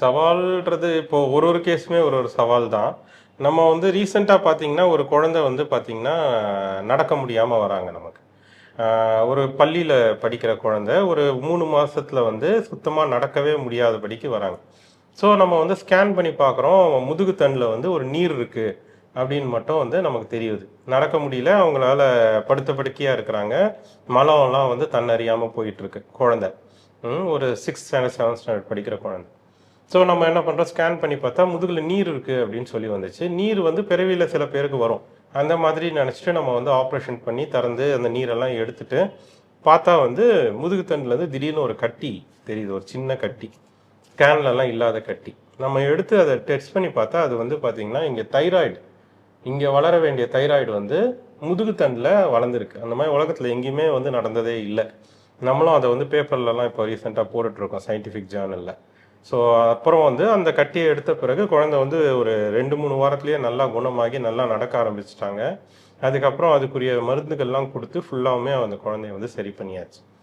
சவால்ன்றது இப்போ ஒரு ஒரு கேஸுமே ஒரு ஒரு சவால் தான் நம்ம வந்து ரீசெண்டாக பார்த்தீங்கன்னா ஒரு குழந்தை வந்து பார்த்தீங்கன்னா நடக்க முடியாமல் வராங்க நமக்கு. ஒரு பள்ளியில் படிக்கிற குழந்தை ஒரு மூணு மாதத்தில் வந்து சுத்தமாக நடக்கவே முடியாதபடிக்கு வராங்க. ஸோ நம்ம வந்து ஸ்கேன் பண்ணி பார்க்குறோம் முதுகு தண்டில் வந்து ஒரு நீர் இருக்குது அப்படின்னு மட்டும் வந்து நமக்கு தெரியுது. நடக்க முடியல அவங்களால படுத்த படுக்கையாக இருக்கிறாங்க. மலம்லாம் வந்து தன்னறியாமல் போயிட்டுருக்கு குழந்தை. ஒரு சிக்ஸ் ஸ்டாண்டர்ட் செவன்த் ஸ்டாண்டர்ட் படிக்கிற குழந்தை. ஸோ நம்ம என்ன பண்ணுறோம் ஸ்கேன் பண்ணி பார்த்தா முதுகில் நீர் இருக்குது அப்படின்னு சொல்லி வந்துச்சு. நீர் வந்து பிறவியில் சில பேருக்கு வரும். அந்த மாதிரி நினச்சிட்டு நம்ம வந்து ஆப்ரேஷன் பண்ணி திறந்து அந்த நீரெல்லாம் எடுத்துட்டு பார்த்தா வந்து முதுகுத்தண்டுலேருந்து திடீர்னு ஒரு கட்டி தெரியுது. ஒரு சின்ன கட்டி. ஸ்கேன்லலாம் இல்லாத கட்டி. நம்ம எடுத்து அதை டெஸ்ட் பண்ணி பார்த்தா அது வந்து பார்த்திங்கன்னா இங்கே தைராய்டு. இங்கே வளர வேண்டிய தைராய்டு வந்து முதுகுத்தண்டில் வளர்ந்துருக்கு. அந்த மாதிரி உலகத்தில் எங்கேயுமே வந்து நடந்ததே இல்லை. நம்மளும் அதை வந்து பேப்பர்லலாம் இப்போ ரீசெண்டாக போட்டுட்ருக்கோம் சயின்டிஃபிக் ஜேர்னலில் ஸோ அப்புறம் வந்து அந்த கட்டியை எடுத்த பிறகு குழந்தை வந்து ஒரு ரெண்டு மூணு வாரத்துலேயே நல்லா குணமாகி நல்லா நடக்க ஆரம்பிச்சிட்டாங்க. அதுக்கப்புறம் அதுக்குரிய மருந்துகள்லாம் கொடுத்து ஃபுல்லாகவுமே அந்த குழந்தைய வந்து சரி பண்ணியாச்சு.